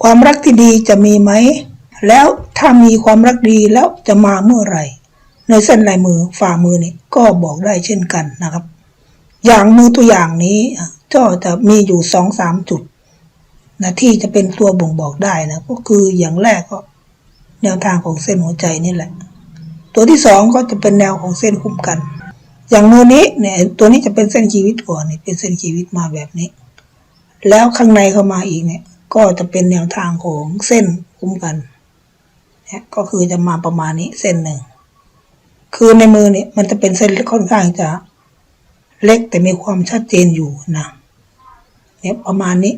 ความรักที่ดีจะมีไหม แล้วถ้ามีความรักดีแล้วจะมาเมื่อไหร่ ในเส้นลายมือฝ่ามือนี่ก็บอกได้เช่นกันนะครับ อย่างมือตัวอย่างนี้ก็จะมีอยู่สองสามจุดนะที่จะเป็นตัวบ่งบอกได้นะก็คืออย่างแรกก็ แนวทางของเส้นหัวใจนี่แหละ ตัวที่สองก็จะเป็นแนวของเส้นคุ้มกัน อย่างมือนี้เนี่ยตัวนี้จะเป็นเส้นชีวิตก่อนนี่ยเป็นเส้นชีวิตมาแบบนี้ แล้วข้างในเข้ามาอีกเนี่ย ก็จะเป็นแนวทางของเส้นคุ้มกันเนี่ยก็คือจะมาประมาณนี้เส้นหนึ่ง คือในมือเนี่ยมันจะเป็นเส้นค่อนข้างจะเล็กแต่มีความชัดเจนอยู่นะเนี่ยประมาณนี้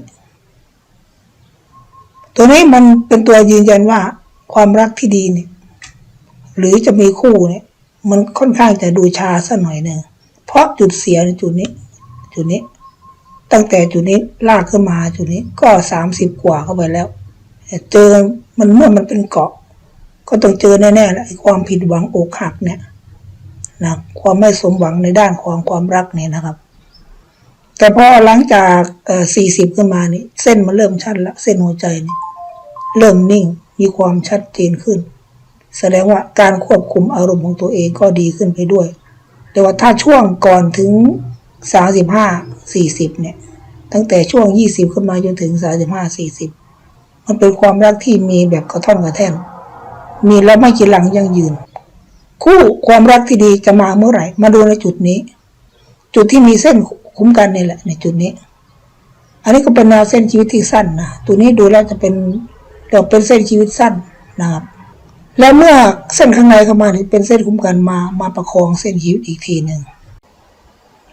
ตัวนี้มันเป็นตัวยืนยันว่าความรักที่ดีเนี่ย หรือจะมีคู่เนี่ย มันค่อนข้างจะดูชาสักหน่อยหนึ่งเพราะจุดเสียในจุดนี้ จุดนี้ ตั้งแต่จุดนี้ลากขึ้นมาจุดนี้ก็สามสิบกว่าเข้าไปแล้วเจอมันเมื่อมันเป็นเกาะ ก็ต้องเจอแน่ๆแหละความผิดหวังอกหักเนี่ยนะความไม่สมหวังในด้านของความรักเนี่ยนะครับ แต่พอหลังจากสี่สิบขึ้นมานี่เส้นมันเริ่มชัดละเส้นหัวใจนี่เริ่มนิ่งมีความชัดเจนขึ้น แสดงว่าการควบคุมอารมณ์ของตัวเองก็ดีขึ้นไปด้วย แต่ว่าถ้าช่วงก่อนถึง สามสิบห้าสี่สิบเนี่ย ตั้งแต่ช่วงยี่สิบขึ้นมาจนถึงสามสิบห้าสี่สิบมันเป็นความรักที่มีแบบกระท่อนกระแท่นมีแล้วไม่กี่หลังยังยืน คู่ความรักที่ดีจะมาเมื่อไหร่ มาดูในจุดนี้ จุดที่มีเส้นคุ้มกันนี่แหละ ในจุดนี้ อันนี้ก็เป็นแนวเส้นชีวิตที่สั้นนะตัวนี้ดูแล้วจะเป็นเราเป็นเส้นชีวิตสั้นนะครับ แล้วเมื่อเส้นข้างในเข้ามานี่เป็นเส้นคุ้มกันมามาประคองเส้นชีวิตอีกทีหนึ่ง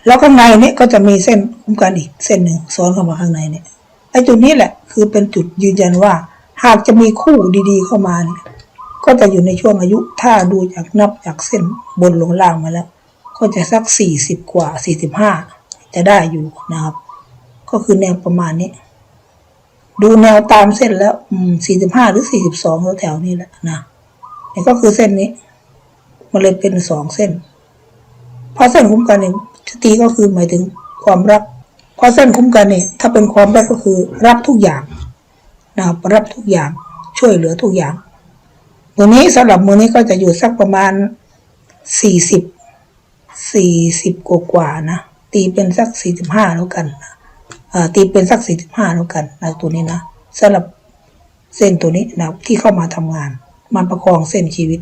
แล้วข้างในนี้ก็จะมีเส้นคุ้มกันอีกเส้นหนึ่งซ้อนเข้ามาข้างในเนี่ยไอ้จุดนี้แหละ คือเป็นจุดยืนยันว่า หากจะมีคู่ดีๆเข้ามาเนี่ยก็จะอยู่ในช่วงอายุ ถ้าดูจากนับจากเส้นบนลงล่างมาแล้ว ก็จะสักสี่สิบกว่าสี่สิบห้าจะได้อยู่นะครับ ก็คือแนวประมาณนี้ ดูแนวตามเส้นแล้วสี่สิบห้าหรือสี่สิบสองแถวๆนี้แหละนะนี่ก็คือเส้นนี้ มันเลยเป็นสองเส้น เพราะเส้นคุ้มกันเนี่ย สตีก็คือหมายถึงความรักพราะเส้นคุ้มกันเนี่ยถ้าเป็นความรักก็คือรับทุกอย่างนะครับรับทุกอย่างช่วยเหลือทุกอย่างมือนี้สำหรับมือนี้ก็จะอยู่สักประมาณสี่สิบสี่สิบกว่าๆนะตีเป็นสักสี่สิบห้าแล้วกันตีเป็นสักสี่สิบห้าแล้วกันนะตัวนี้นะสำหรับเส้นตัวนี้นะที่เข้ามาทำงานมาประคองเส้นชีวิต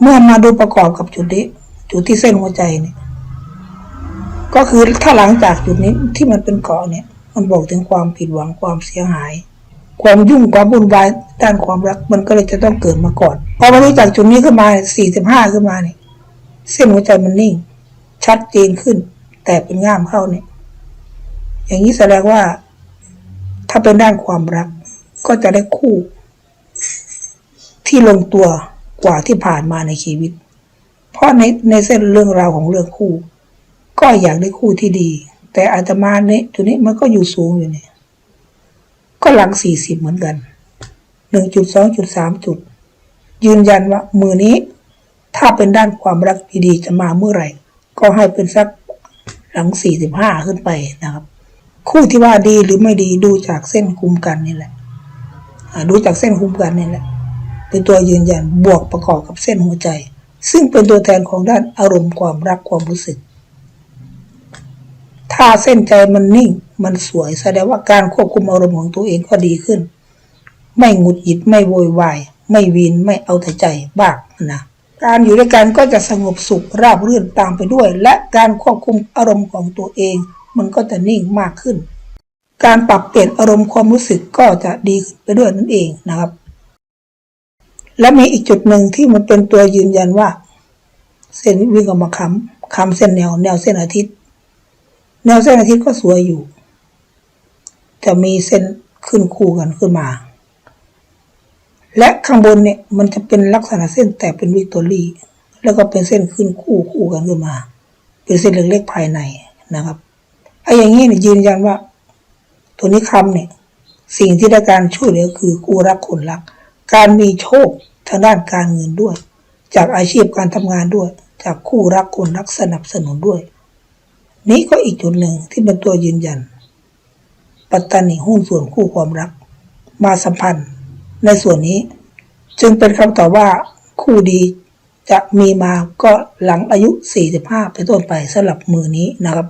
เมื่อมาดูประกอบกับจุดนี้จุดที่เส้นหัวใจเนี่ย ก็คือถ้าหลังจากจุดนี้ที่มันเป็นเกาะเนี่ย มันบอกถึงความผิดหวังความเสียหาย ความยุ่งความวุ่นวายด้านความรักมันก็เลยจะต้องเกิดมาก่อนพอมารู้จากจุดนี้ขึ้นมาสี่สิบห้าขึ้นมาเนี่ยเส้นหัวใจมันนิ่ง ชัดเจนขึ้น แต่เป็นง่ามเข้าเนี่ย อย่างนี้แสดงว่า ถ้าเป็นด้านความรัก ก็จะได้คู่ ที่ลงตัวกว่าที่ผ่านมาในชีวิต เพราะในในเส้นเรื่องราวของเรื่องคู่ ก็อยากได้คู่ที่ดี แต่อาจจะมาเนี่ยจุดนี้มันก็อยู่สูงอยู่เนี่ย ก็หลังสี่สิบเหมือนกันหนึ่งจุดสองจุดสามจุด ยืนยันว่ามือนี้ ถ้าเป็นด้านความรักดีๆจะมาเมื่อไหร่ ก็ให้เป็นสักหลังสี่สิบห้าขึ้นไปนะครับ คู่ที่ว่าดีหรือไม่ดีดูจากเส้นคุมกันนี่แหละดูจากเส้นคุมกันนี่แหละ เป็นตัวยืนยันบวกประกอบกับเส้นหัวใจ ซึ่งเป็นตัวแทนของด้านอารมณ์ความรักความรู้สึก ถ้าเส้นใจมันนิ่ง มันสวยแสดงว่าการควบคุมอารมณ์ของตัวเองก็ดีขึ้น ไม่หงุดหงิดไม่โวยวาย ไม่วีนไม่เอาแต่ใจบ้างนะการอยู่ด้วยกันก็จะสงบสุขราบรื่นตามไปด้วย และการควบคุมอารมณ์ของตัวเอง มันก็จะนิ่งมากขึ้น การปรับเปลี่ยนอารมณ์ความรู้สึกก็จะดีขึ้นไปด้วยนั่นเองนะครับ และมีอีกจุดหนึ่งที่มันเป็นตัวยืนยันว่า เส้นวิ่งออกมาค้ำค้ำเส้นแนว แนวเส้นอาทิตย์ แนวเส้นอาทิตย์ก็สวยอยู่ จะมีเส้นขึ้นคู่กันขึ้นมา และข้างบนเนี่ยมันจะเป็นลักษณะเส้นแต่เป็นวิกตอรี่ แล้วก็เป็นเส้นขึ้นคู่คู่กันขึ้นมา เป็นเส้นเล็กๆภายในนะครับไอ้อย่างนี้เนี่ยยืนยันว่า ตัวนี้คำเนี่ย สิ่งที่ได้การช่วยเหลือคือคู่รักคนรัก การมีโชคทางด้านการเงินด้วย จากอาชีพการทำงานด้วย จากคู่รักคนรักสนับสนุนด้วย นี้ก็อีกจุดหนึ่งที่เป็นตัวยืนยัน ปัตตานีหุ้นส่วนคู่ความรัก มาสัมพันธ์ ในส่วนนี้ จึงเป็นคำตอบว่าคู่ดีจะมีมาก็หลังอายุ 45เป็นต้นไปสำหรับมือนี้นะครับ